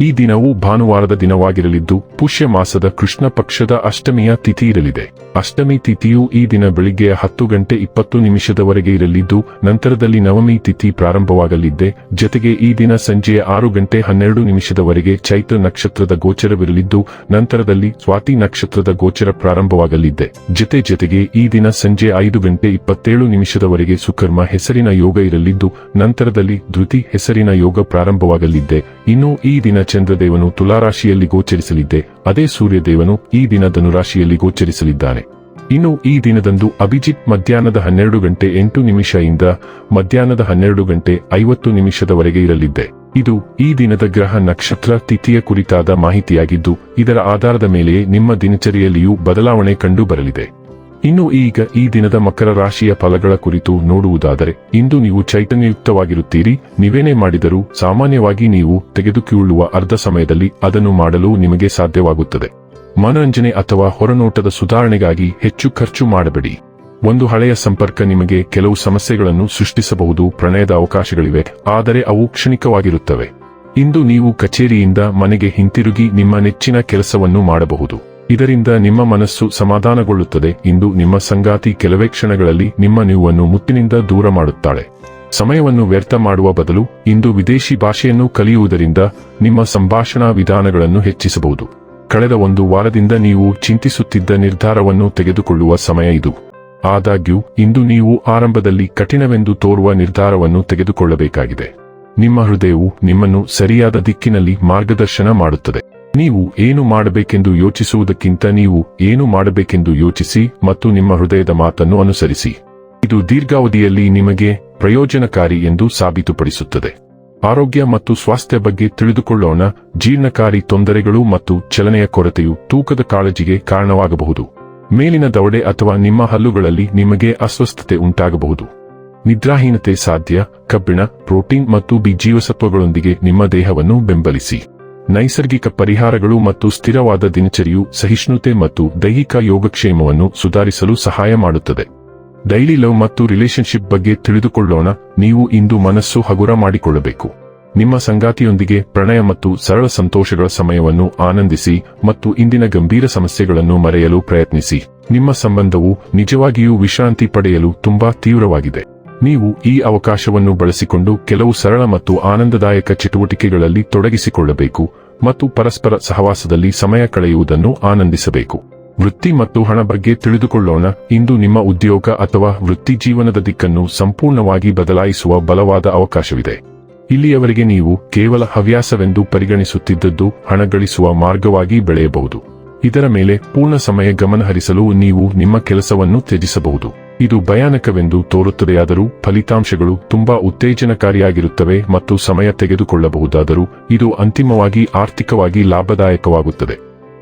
ಈ ದಿನವು ಭಾನುವಾರದ ದಿನವಾಗಿರಲಿದ್ದು ಪುಷ್ಯ ಮಾಸದ ಕೃಷ್ಣ ಪಕ್ಷದ ಅಷ್ಟಮಿಯ ತಿಥಿ ಇರಲಿದೆ. ಅಷ್ಟಮಿ ತಿಥಿಯು ಈ ದಿನ ಬೆಳಿಗ್ಗೆ ಹತ್ತು ಗಂಟೆ ಇಪ್ಪತ್ತು ನಿಮಿಷದವರೆಗೆ ಇರಲಿದ್ದು, ನಂತರದಲ್ಲಿ ನವಮಿ ತಿಥಿ ಪ್ರಾರಂಭವಾಗಲಿದ್ದೆ. ಜತೆಗೆ ಈ ದಿನ ಸಂಜೆ ಆರು ಗಂಟೆ ಹನ್ನೆರಡು ನಿಮಿಷದವರೆಗೆ ಚೈತ್ರ ನಕ್ಷತ್ರದ ಗೋಚರವಿರಲಿದ್ದು, ನಂತರದಲ್ಲಿ ಸ್ವಾತಿ ನಕ್ಷತ್ರದ ಗೋಚರ ಪ್ರಾರಂಭವಾಗಲಿದ್ದೆ. ಜತೆ ಜೊತೆಗೆ ಈ ದಿನ ಸಂಜೆ ಐದು ಗಂಟೆ ಇಪ್ಪತ್ತೇಳು ನಿಮಿಷದವರೆಗೆ ಸುಕರ್ಮ ಹೆಸರಿನ ಯೋಗ ಇರಲಿದ್ದು, ನಂತರದಲ್ಲಿ ಧೃತಿ ಹೆಸರಿನ ಯೋಗ ಪ್ರಾರಂಭವಾಗಲಿದ್ದೆ. ಇನ್ನು ಈ ದಿನ ಚಂದ್ರದೇವನು ತುಲಾರಾಶಿಯಲ್ಲಿ ಗೋಚರಿಸಲಿದ್ದೆ. ಅದೇ ಸೂರ್ಯದೇವನು ಈ ದಿನ ಧನುರಾಶಿಯಲ್ಲಿ ಗೋಚರಿಸಲಿದ್ದಾನೆ. ಇನ್ನು ಈ ದಿನದಂದು ಅಭಿಜಿತ್ ಮಧ್ಯಾಹ್ನದ ಹನ್ನೆರಡು ಗಂಟೆ ಎಂಟು ನಿಮಿಷದಿಂದ ಮಧ್ಯಾಹ್ನದ ಹನ್ನೆರಡು ಗಂಟೆ ಐವತ್ತು ನಿಮಿಷದವರೆಗೆ ಇರಲಿದ್ದೆ. ಇದು ಈ ದಿನದ ಗ್ರಹ ನಕ್ಷತ್ರ ತಿಥಿಯ ಕುರಿತಾದ ಮಾಹಿತಿಯಾಗಿದ್ದು, ಇದರ ಆಧಾರದ ಮೇಲೆಯೇ ನಿಮ್ಮ ದಿನಚರಿಯಲ್ಲಿಯೂ ಬದಲಾವಣೆ ಕಂಡು ಬರಲಿದೆ ಇನ್ನು ಈಗ ಈ ದಿನದ ಮಕರ ರಾಶಿಯ ಫಲಗಳ ಕುರಿತು ನೋಡುವುದಾದರೆ, ಇಂದು ನೀವು ಚೈತನ್ಯಯುಕ್ತವಾಗಿರುತ್ತೀರಿ. ನೀವೇನೇ ಮಾಡಿದರೂ ಸಾಮಾನ್ಯವಾಗಿ ನೀವು ತೆಗೆದುಕೊಳ್ಳುವ ಅರ್ಧ ಸಮಯದಲ್ಲಿ ಅದನ್ನು ಮಾಡಲು ನಿಮಗೆ ಸಾಧ್ಯವಾಗುತ್ತದೆ. ಮನರಂಜನೆ ಅಥವಾ ಹೊರನೋಟದ ಸುಧಾರಣೆಗಾಗಿ ಹೆಚ್ಚು ಖರ್ಚು ಮಾಡಬೇಡಿ. ಒಂದು ಹಳೆಯ ಸಂಪರ್ಕ ನಿಮಗೆ ಕೆಲವು ಸಮಸ್ಯೆಗಳನ್ನು ಸೃಷ್ಟಿಸಬಹುದು, ಪ್ರಣಯದ ಅವಕಾಶಗಳಿವೆ, ಆದರೆ ಅವು ಕ್ಷಣಿಕವಾಗಿರುತ್ತವೆ. ಇಂದು ನೀವು ಕಚೇರಿಯಿಂದ ಮನೆಗೆ ಹಿಂತಿರುಗಿ ನಿಮ್ಮ ನೆಚ್ಚಿನ ಕೆಲಸವನ್ನು ಮಾಡಬಹುದು. ಇದರಿಂದ ನಿಮ್ಮ ಮನಸ್ಸು ಸಮಾಧಾನಗೊಳ್ಳುತ್ತದೆ ಇಂದು ನಿಮ್ಮ ಸಂಗಾತಿ ಕೆಲವೇ ಕ್ಷಣಗಳಲ್ಲಿ ನಿಮ್ಮ ನೀವನ್ನು ಮುತ್ತಿನಿಂದ ದೂರ ಮಾಡುತ್ತಾಳೆ. ಸಮಯವನ್ನು ವ್ಯರ್ಥ ಮಾಡುವ ಬದಲು ಇಂದು ವಿದೇಶಿ ಭಾಷೆಯನ್ನು ಕಲಿಯುವುದರಿಂದ ನಿಮ್ಮ ಸಂಭಾಷಣಾ ವಿಧಾನಗಳನ್ನು ಹೆಚ್ಚಿಸಬಹುದು. ಕಳೆದ ಒಂದು ವಾರದಿಂದ ನೀವು ಚಿಂತಿಸುತ್ತಿದ್ದ ನಿರ್ಧಾರವನ್ನು ತೆಗೆದುಕೊಳ್ಳುವ ಸಮಯ ಇದು. ಆದಾಗ್ಯೂ, ಇಂದು ನೀವು ಆರಂಭದಲ್ಲಿ ಕಠಿಣವೆಂದು ತೋರುವ ನಿರ್ಧಾರವನ್ನು ತೆಗೆದುಕೊಳ್ಳಬೇಕಾಗಿದೆ. ನಿಮ್ಮ ಹೃದಯವು ನಿಮ್ಮನ್ನು ಸರಿಯಾದ ದಿಕ್ಕಿನಲ್ಲಿ ಮಾರ್ಗದರ್ಶನ ಮಾಡುತ್ತದೆ. ನೀವು ಏನು ಮಾಡಬೇಕೆಂದು ಯೋಚಿಸುವುದಕ್ಕಿಂತ ನೀವು ಏನು ಮಾಡಬೇಕೆಂದು ಯೋಚಿಸಿ ಮತ್ತು ನಿಮ್ಮ ಹೃದಯದ ಮಾತನ್ನು ಅನುಸರಿಸಿ. ಇದು ದೀರ್ಘಾವಧಿಯಲ್ಲಿ ನಿಮಗೆ ಪ್ರಯೋಜನಕಾರಿ ಎಂದು ಸಾಬೀತುಪಡಿಸುತ್ತದೆ. ಆರೋಗ್ಯ ಮತ್ತು ಸ್ವಾಸ್ಥ್ಯ ಬಗ್ಗೆ ತಿಳಿದುಕೊಳ್ಳೋಣ. ಜೀರ್ಣಕಾರಿ ತೊಂದರೆಗಳು ಮತ್ತು ಚಲನೆಯ ಕೊರತೆಯು ತೂಕದ ಕಾಳಜಿಗೆ ಕಾರಣವಾಗಬಹುದು. ಮೇಲಿನ ದವಡೆ ಅಥವಾ ನಿಮ್ಮ ಹಲ್ಲುಗಳಲ್ಲಿ ನಿಮಗೆ ಅಸ್ವಸ್ಥತೆ ಉಂಟಾಗಬಹುದು. ನಿದ್ರಾಹೀನತೆ ಸಾಧ್ಯ. ಕಬ್ಬಿಣ, ಪ್ರೋಟೀನ್ ಮತ್ತು ಬಿ ಜೀವಸತ್ವಗಳೊಂದಿಗೆ ನಿಮ್ಮ ದೇಹವನ್ನು ಬೆಂಬಲಿಸಿ. ನೈಸರ್ಗಿಕ ಪರಿಹಾರಗಳು ಮತ್ತು ಸ್ಥಿರವಾದ ದಿನಚರಿಯು ಸಹಿಷ್ಣುತೆ ಮತ್ತು ದೈಹಿಕ ಯೋಗಕ್ಷೇಮವನ್ನು ಸುಧಾರಿಸಲು ಸಹಾಯ ಮಾಡುತ್ತದೆ. ಡೈಲಿ ಲವ್ ಮತ್ತು ರಿಲೇಶನ್ಶಿಪ್ ಬಗ್ಗೆ ತಿಳಿದುಕೊಳ್ಳೋಣ, ನೀವು ಇಂದು ಮನಸ್ಸು ಹಗುರ ಮಾಡಿಕೊಳ್ಳಬೇಕು. ನಿಮ್ಮ ಸಂಗಾತಿಯೊಂದಿಗೆ ಪ್ರಣಯ ಮತ್ತು ಸರಳ ಸಂತೋಷಗಳ ಸಮಯವನ್ನು ಆನಂದಿಸಿ ಮತ್ತು ಇಂದಿನ ಗಂಭೀರ ಸಮಸ್ಯೆಗಳನ್ನು ಮರೆಯಲು ಪ್ರಯತ್ನಿಸಿ. ನಿಮ್ಮ ಸಂಬಂಧವು ನಿಜವಾಗಿಯೂ ವಿಶ್ರಾಂತಿ ಪಡೆಯಲು ತುಂಬಾ ತೀವ್ರವಾಗಿದೆ. ನೀವು ಈ ಅವಕಾಶವನ್ನು ಬಳಸಿಕೊಂಡು ಕೆಲವು ಸರಳ ಮತ್ತು ಆನಂದದಾಯಕ ಚಟುವಟಿಕೆಗಳಲ್ಲಿ ತೊಡಗಿಸಿಕೊಳ್ಳಬೇಕು ಮತ್ತು ಪರಸ್ಪರ ಸಹವಾಸದಲ್ಲಿ ಸಮಯ ಕಳೆಯುವುದನ್ನು ಆನಂದಿಸಬೇಕು. ವೃತ್ತಿ ಮತ್ತು ಹಣ ಬಗ್ಗೆ ತಿಳಿದುಕೊಳ್ಳೋಣ. ಇಂದು ನಿಮ್ಮ ಉದ್ಯೋಗ ಅಥವಾ ವೃತ್ತಿ ಜೀವನದ ದಿಕ್ಕನ್ನು ಸಂಪೂರ್ಣವಾಗಿ ಬದಲಾಯಿಸುವ ಬಲವಾದ ಅವಕಾಶವಿದೆ. ಇಲ್ಲಿಯವರೆಗೆ ನೀವು ಕೇವಲ ಹವ್ಯಾಸವೆಂದು ಪರಿಗಣಿಸುತ್ತಿದ್ದದ್ದು ಹಣ ಗಳಿಸುವ ಮಾರ್ಗವಾಗಿ ಬೆಳೆಯಬಹುದು. ಇದರ ಮೇಲೆ ಪೂರ್ಣ ಸಮಯ ಗಮನಹರಿಸಲು ನೀವು ನಿಮ್ಮ ಕೆಲಸವನ್ನು ತ್ಯಜಿಸಬಹುದು. ಇದು ಭಯಾನಕವೆಂದು ತೋರುತ್ತದೆಯಾದರೂ ಫಲಿತಾಂಶಗಳು ತುಂಬಾ ಉತ್ತೇಜನಕಾರಿಯಾಗಿರುತ್ತವೆ ಮತ್ತು ಸಮಯ ತೆಗೆದುಕೊಳ್ಳಬಹುದಾದರೂ ಇದು ಅಂತಿಮವಾಗಿ ಆರ್ಥಿಕವಾಗಿ ಲಾಭದಾಯಕವಾಗುತ್ತದೆ.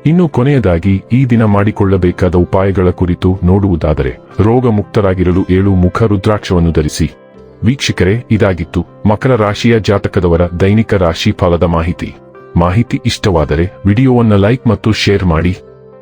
ಇನ್ನು ಕೊನೆಯದಾಗಿ, ಈ ದಿನ ಮಾಡಿಕೊಳ್ಳಬೇಕಾದ ಉಪಾಯಗಳ ಕುರಿತು ನೋಡುವುದಾದರೆ ರೋಗ ಮುಕ್ತರಾಗಿರಲು ಏಳು ಮುಖ ರುದ್ರಾಕ್ಷವನ್ನು ಧರಿಸಿ. ವೀಕ್ಷಕರೇ, ಇದಾಗಿತ್ತು ಮಕರ ರಾಶಿಯ ಜಾತಕದವರ ದೈನಿಕ ರಾಶಿ ಫಲದ ಮಾಹಿತಿ. ಮಾಹಿತಿ ಇಷ್ಟವಾದರೆ ವಿಡಿಯೋವನ್ನು ಲೈಕ್ ಮತ್ತು ಶೇರ್ ಮಾಡಿ.